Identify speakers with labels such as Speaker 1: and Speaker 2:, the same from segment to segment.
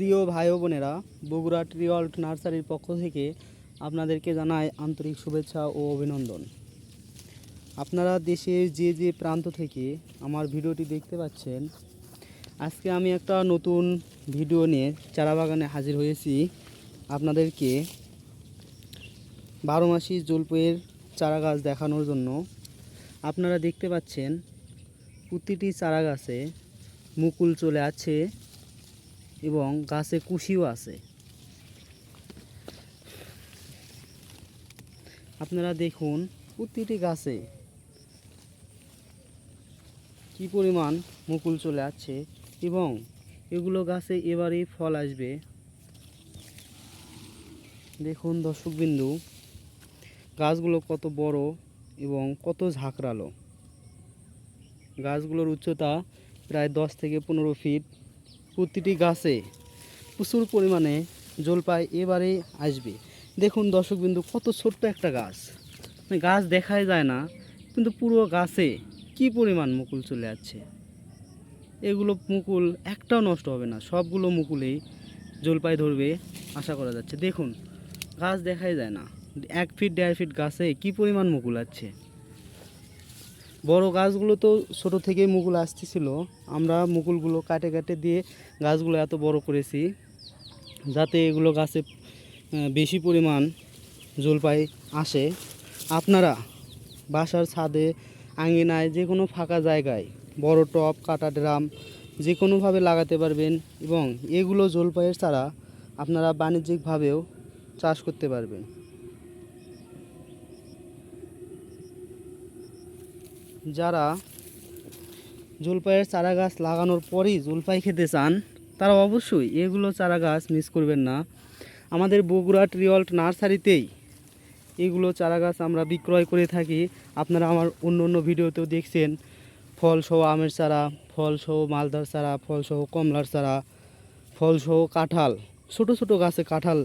Speaker 1: প্রিয় ভাই বোনেরা, বগুড়া ট্রিওল্ট নার্সারির পক্ষ থেকে আপনাদেরকে জানাই আন্তরিক শুভেচ্ছা ও অভিনন্দন। আপনারা দেশের যে যে প্রান্ত থেকে আমার ভিডিওটি দেখতে পাচ্ছেন, আজকে আমি একটা নতুন ভিডিও নিয়ে চারা বাগানে হাজির হয়েছি। আপনাদেরকে বারো মাসি জলপইয়ের চারা গাছ দেখানোর জন্য আপনারা দেখতে পাচ্ছেন, প্রতিটি চারা গাছে মুকুল চলে আছে। এবং গাছে কুশিও আছে। আপনারা দেখুন, প্রতিটি গাছে কি পরিমাণ মুকুল চলে আছে এবং এগুলো গাছে এবারেই ফল আসবে। দেখুন দর্শকবিন্দু, গাছগুলো কত বড় এবং কত ঝাঁকড়ালো। গাছগুলোর উচ্চতা প্রায় দশ থেকে পনেরো ফিট। প্রতিটি গাছে প্রচুর পরিমাণে জলপাই এবারে আসবে। দেখুন দর্শকবিন্দু, কত ছোট্ট একটা গাছ। মানে গাছ দেখাই যায় না, কিন্তু পুরো গাছে কি পরিমাণ মুকুল চলে যাচ্ছে এগুলো মুকুল একটাও নষ্ট হবে না, সবগুলো মুকুলেই জলপাই ধরবে, আশা করা যাচ্ছে। দেখুন, গাছ দেখাই যায় না, এক ফিট দেড় ফিট গাছে কি পরিমাণ মুকুল আছে বড় গাছগুলো তো ছোট থেকে মুকুল আসতেছিল। আমরা মুকুলগুলো কাটে কাটে দিয়ে গাছগুলো এত বড় করেছি যাতে এগুলো গাছে বেশি পরিমাণ জলপাই আসে। আপনারা বাসার ছাদে, আঙিনায় যে কোনো ফাঁকা জায়গায় বড় টপ কাটা ড্রাম যে কোনোভাবে লাগাতে পারবেন এবং এগুলো জলপাইয়ের ছাড়া আপনারা বাণিজ্যিকভাবেও চাষ করতে পারবেন। যারা জলপাইয়ের চারা গাছ লাগানোর পরই জলপাই খেতে চান, তারা অবশ্যই এগুলো চারা গাছ মিস করবেন না। আমাদের বগুড়া ট্রিওল্ট নার্সারিতেই এগুলো চারা গাছ আমরা বিক্রয় করে থাকি। আপনারা আমার অন্য অন্য ভিডিওতেও দেখছেন ফলসহ আমের চারা ফলসহ মালদার চারা ফলসহ কমলার চারা ফলসহ কাঁঠাল, ছোট ছোট গাছে কাঁঠাল।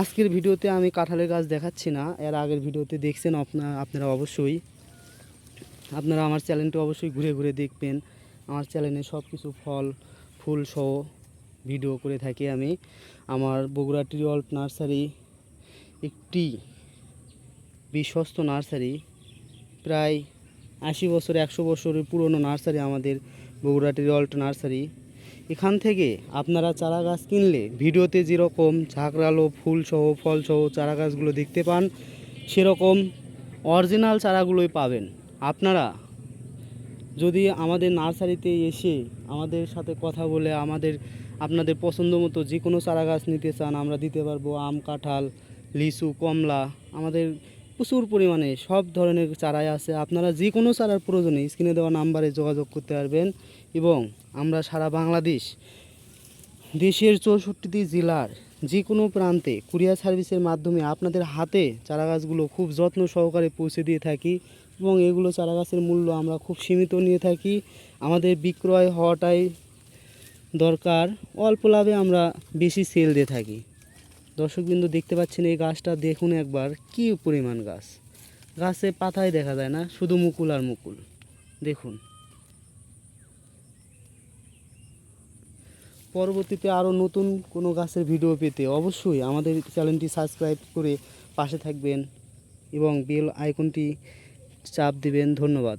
Speaker 1: আজকের ভিডিওতে আমি কাঁঠালের গাছ দেখাচ্ছি না, এর আগের ভিডিওতে দেখছেন আপনারা আপনারা অবশ্যই। আপনারা আমার চ্যানেলটি অবশ্যই ঘুরে ঘুরে দেখবেন। আমার চ্যানেলে সব কিছু ফল, ফুল সহ ভিডিও করে থাকি আমি। আমার বগুড়া ট্রিওল্ট নার্সারি একটি বিশ্বস্ত নার্সারি। প্রায় আশি বছর, একশো বছরের পুরনো নার্সারি আমাদের বগুড়া ট্রিওল্ট নার্সারি। এখান থেকে আপনারা চারা গাছ কিনলে ভিডিওতে যেরকম ঝাঁকড়ালো ফুল সহ, ফল সহ চারা গাছগুলো দেখতে পান, সেরকম অরিজিনাল চারাগুলোই পাবেন। আপনারা যদি আমাদের নার্সারিতে এসে আমাদের সাথে কথা বলে আমাদের, আপনাদের পছন্দ মতো যে কোনো চারা গাছ নিতে চান, আমরা দিতে পারব আম, কাঁঠাল, লিচু, কমলা, আমাদের প্রচুর পরিমাণে সব ধরনের চারাই আছে। আপনারা যে কোনো চারার প্রয়োজনে স্ক্রিনে দেওয়া নাম্বারে যোগাযোগ করতে পারবেন এবং আমরা সারা বাংলাদেশ, দেশের চৌষট্টিটি জেলার যে কোনো প্রান্তে কুরিয়ার সার্ভিসের মাধ্যমে আপনাদের হাতে চারা গাছগুলো খুব যত্ন সহকারে পৌঁছে দিয়ে থাকি। এবং এগুলো চারা গাছের মূল্য আমরা খুব সীমিত নিয়ে থাকি। আমাদের বিক্রয় হওয়াটাই দরকার। অল্প লাভে আমরা বেশি সেল দিয়ে থাকি। দর্শকবিন্দু দেখতে পাচ্ছেন এই গাছটা, দেখুন একবার, কি পরিমাণ গাছ। গাছে পাতায় দেখা যায় না, শুধু মুকুল আর মুকুল। দেখুন। পরবর্তীতে আরও নতুন কোনো গাছের ভিডিও পেতে অবশ্যই আমাদের চ্যানেলটি সাবস্ক্রাইব করে পাশে থাকবেন এবং বেল আইকনটি চাপ দিবেন ধন্যবাদ।